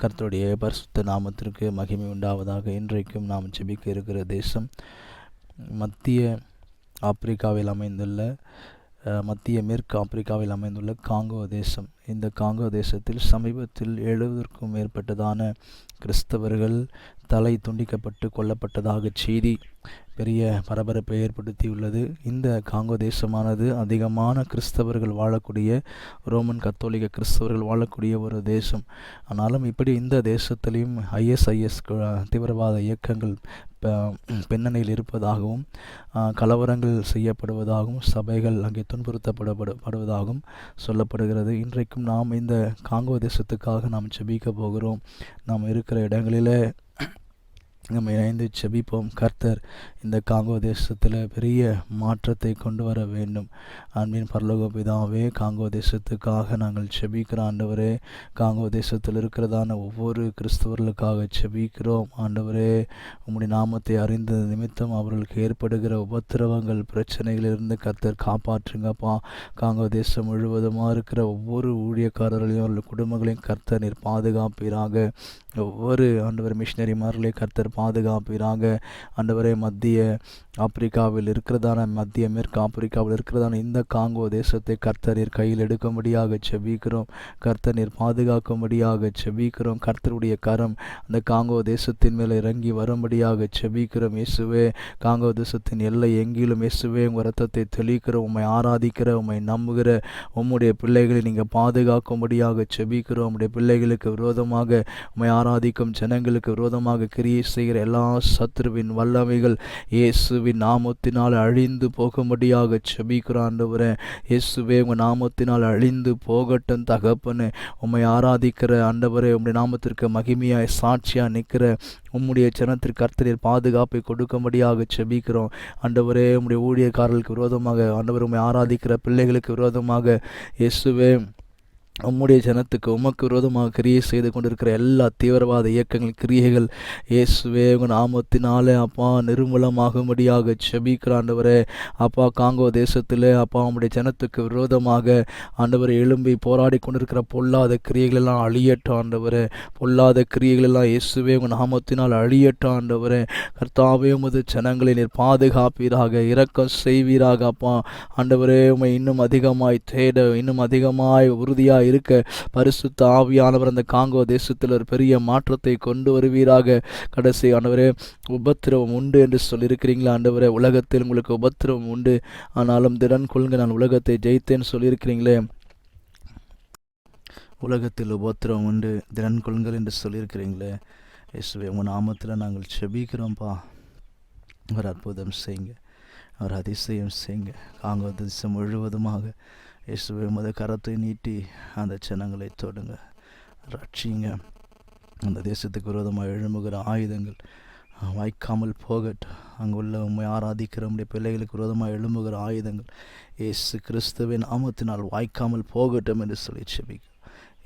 கர்த்தருடைய பரிசுத்த நாமத்திற்கு மகிமை உண்டாவதாக இன்றைக்கும் நாம் செபிக்க இருக்கிற தேசம் மத்திய ஆப்பிரிக்காவில் அமைந்துள்ள மத்திய மேற்கு ஆப்பிரிக்காவில் அமைந்துள்ள காங்கோ தேசம். இந்த காங்கோ தேசத்தில் சமீபத்தில் எழுபதற்கும் மேற்பட்டதான கிறிஸ்தவர்கள் தலை துண்டிக்கப்பட்டு கொல்லப்பட்டதாக செய்தி பெரிய பரபரப்பை ஏற்படுத்தியுள்ளது. இந்த காங்கோ தேசமானது அதிகமான கிறிஸ்தவர்கள் வாழக்கூடிய ரோமன் கத்தோலிக்க கிறிஸ்தவர்கள் வாழக்கூடிய ஒரு தேசம். ஆனாலும் இப்படி இந்த தேசத்திலையும் ஐஎஸ்ஐஎஸ் தீவிரவாத இயக்கங்கள் பின்னணியில் இருப்பதாகவும் கலவரங்கள் செய்யப்படுவதாகவும் சபைகள் அங்கே துன்புறுத்தப்படப்படுவதாகவும் சொல்லப்படுகிறது. இன்றைக்கு இன்றைக்கும் நாம் இந்த காங்கோ தேசத்துக்காக நாம் செபிக்க போகிறோம். நாம் இருக்கிற இடங்களிலே நம்ம இணைந்து செபிப்போம். கர்த்தர் இந்த காங்கோ தேசத்தில் பெரிய மாற்றத்தை கொண்டு வர வேண்டும். அன்பின் பரலோக பிதாவே காங்கோ தேசத்துக்காக நாங்கள் செபிக்கிற ஆண்டவரே காங்கோ தேசத்தில் இருக்கிறதான ஒவ்வொரு கிறிஸ்தவர்களுக்காக செபிக்கிறோம். ஆண்டவரே உம்முடைய நாமத்தை அறிந்த நிமித்தம் அவர்களுக்கு ஏற்படுகிற உபத்திரவங்கள் பிரச்சனைகளிலிருந்து கர்த்தர் காப்பாற்றுங்கப்பா. காங்கோ தேசம் முழுவதுமாக இருக்கிற ஒவ்வொரு ஊழியக்காரர்களையும் அவர்கள் குடும்பங்களையும் கர்த்தர் நீர் பாதுகாப்பீராக. ஒவ்வொரு ஆண்டவர் மிஷினரிமார்களையும் கர்த்தர் பாதுகாப்பீராக ஆண்டவரே மத்திய ஆப்பிரிக்காவில் இருக்கிறதான மத்திய மேற்கு ஆப்பிரிக்காவில் இருக்கிறதான இந்த காங்கோ தேசத்தை கர்த்தர் கையில் எடுக்கும்படியாக செபிக்கிறோம். கர்த்தர் நீர் பாதுகாக்கும்படியாக செபிக்கிறோம். கர்த்தருடைய கரம் அந்த காங்கோ தேசத்தின் மேலே இறங்கி வரும்படியாக செபிக்கிறோம். இயேசுவே காங்கோ தேசத்தின் எல்லை எங்கிலும் இயேசுவே உங்கள் ரத்தத்தை தெளிக்கிற உம்மை ஆராதிக்கிற உம்மை நம்புகிற உம்முடைய பிள்ளைகளை நீங்கள் பாதுகாக்கும்படியாக செபிக்கிறோம். உம்முடைய பிள்ளைகளுக்கு விரோதமாக உம்மை ஆராதிக்கும் ஜனங்களுக்கு விரோதமாக கிரியை செய்கிற எல்லா சத்துருவின் வல்லமைகள் இயேசுவின் நாமத்தினால் அழிந்து போகும்படியாக செபிக்கிறோம் இயேசுவே உங்கள் நாமத்தினால் அழிந்து போகட்டும் தகப்பனு. உம்மை ஆராதிக்கிற ஆண்டவரே உம்முடைய நாமத்திற்கு மகிமையாய் சாட்சியாக நிற்கிற உம்முடைய ஜனத்திற்கு கர்த்தரில் பாதுகாப்பை கொடுக்கும்படியாக செபிக்கிறோம். ஆண்டவரே உம்முடைய ஊழியக்காரர்களுக்கு விரோதமாக ஆண்டவர் உம்மை ஆராதிக்கிற பிள்ளைகளுக்கு விரோதமாக இயேசுவே உம்முடைய ஜனத்துக்கு உமக்கு விரோதமாக கிரியை செய்து கொண்டிருக்கிற எல்லா தீவிரவாத இயக்கங்கள் கிரியைகள் இயேசுவே உங்கள் நாமத்தினால அப்பா நிர்மூலமாகும்படியாக செபிக்கிறாண்டவரே அப்பா காங்கோ தேசத்திலே அப்பா உம்முடைய ஜனத்துக்கு விரோதமாக ஆண்டவர் எழும்பி போராடி கொண்டிருக்கிற பொல்லாத கிரியைகள் எல்லாம் அழியட்டும் ஆண்டவரே. பொல்லாத கிரியைகள் எல்லாம் இயேசுவே உங்கள் நாமத்தினால் அழியட்டும் ஆண்டவரே. கர்த்தாவே உமது ஜனங்களை நீர் பாதுகாப்பீராக இரக்கம் செய்வீராக அப்பா. ஆண்டவரே உமை இன்னும் அதிகமாய் தேட இன்னும் அதிகமாய் உறுதியாய் இருக்க பரிசுத்த ஆவியானவர் அந்த காங்கோ தேசத்தில் ஒரு பெரிய மாற்றத்தை கொண்டு வருவீராக. கடைசி ஆண்டவரே உபத்திரவம் உண்டு என்று சொல்லியிருக்கிறீங்களா ஆண்டவரே? உலகத்தில் உங்களுக்கு உபத்திரவம் உண்டு. ஆனாலும் திடன் கொள்க நான் உலகத்தை ஜெயித்தேன்னு சொல்லியிருக்கிறீங்களே. உலகத்தில் உபத்திரவம் உண்டு திடன் கொள்கள் என்று சொல்லியிருக்கிறீங்களே. இயேசுவே உங்கள் நாமத்தில் நாங்கள் செபிக்கிறோம்ப்பா. ஒரு அற்புதம் செய்யுங்க. ஒரு அதிசயம் செய்யுங்க. காங்கோ தேசம் முழுவதுமாக இயேசுவை மத கரத்தை நீட்டி அந்த ஜனங்களை தொடுங்க. ரட்சிங்க. அந்த தேசத்துக்கு விரோதமாக எழும்புகிற ஆயுதங்கள் வாய்க்காமல் போகட்டும். அங்குள்ள உண்மை ஆராதிக்கிற உம்முடைய பிள்ளைகளுக்கு விரோதமாக எழும்புகிற ஆயுதங்கள் இயேசு கிறிஸ்துவின் நாமத்தினால் வாய்க்காமல் போகட்டும் என்று சொல்லி செபிக்கிறோம்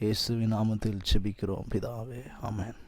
இயேசுவின் நாமத்தில் செபிக்கிறோம் பிதாவே ஆமென்.